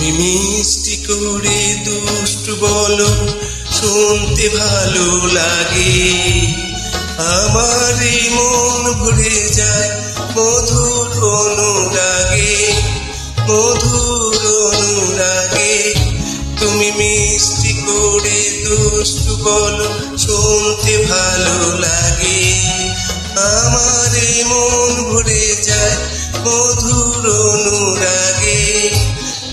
তুমি মিষ্টি করে দুষ্টু বলো, শুনতে ভালো লাগে। আমার মন ভরে যায় মধুর অনুরাগে মধুর অনুরাগে। তুমি মিষ্টি করে দুষ্ট বলো, শুনতে ভালো লাগে। আমার মন ভরে যায় মধুর অনুরাগে।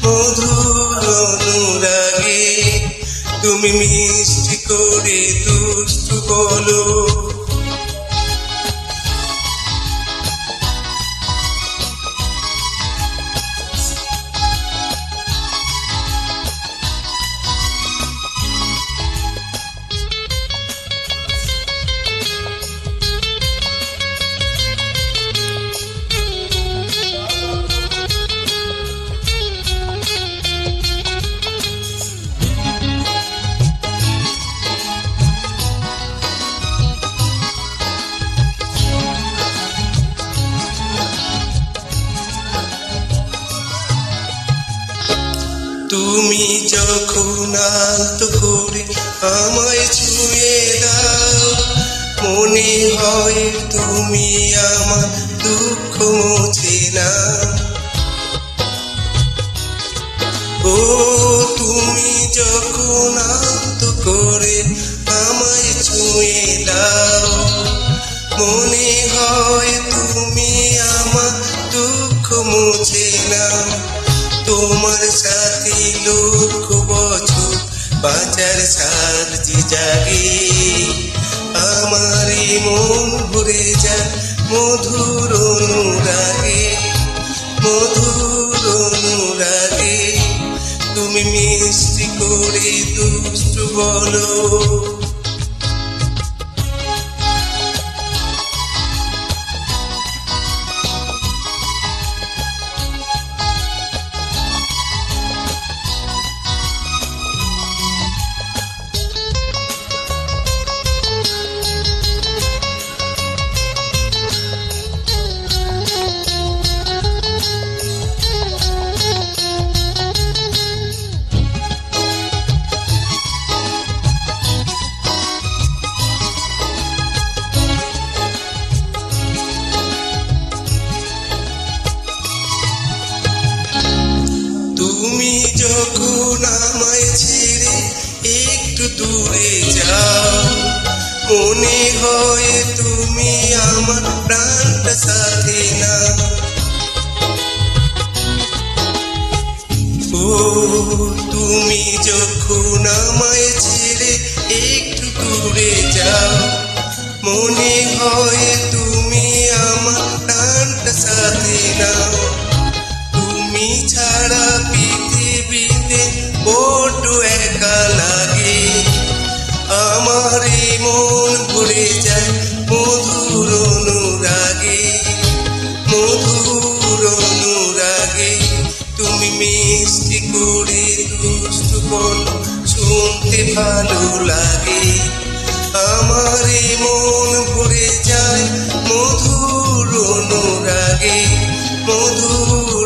মধুর অনুরাগে তুমি মিষ্টি করে দুষ্ট বলো। তুমি যখন আলতো করে আমায় ছুঁয়ে দাও, মনে হয় তুমি আমার দুঃখ মুছে না ও, তুমি যখন আলতো করে আমায় ছুঁয়ে দাও, মনে হয় তুমি আমার দুঃখ মুছে না তোমার সাথে লক্ষ বছর, বাঁচার সারজি জাগে। আমার মন ভরে যা মধুর অনুরাগে মধুর অনুরাগে। তুমি মিষ্টি করে দুষ্ট বলো। যখন আমায় ছেড়ে, একটু দূরে যাও। মনে হয় তুমি আমার প্রাণটা সাথে না। ও, তুমি যখন আমায় ছেড়ে একটু দূরে যাও, মনে হয় আমার মন ভরে যায় মধুর অনুরাগে মধুর অনুরাগে। তুমি মিষ্টি করে দুষ্টু বলো ভালো লাগে। আমার মন ভরে যায় মধুর অনুরাগে, মধুর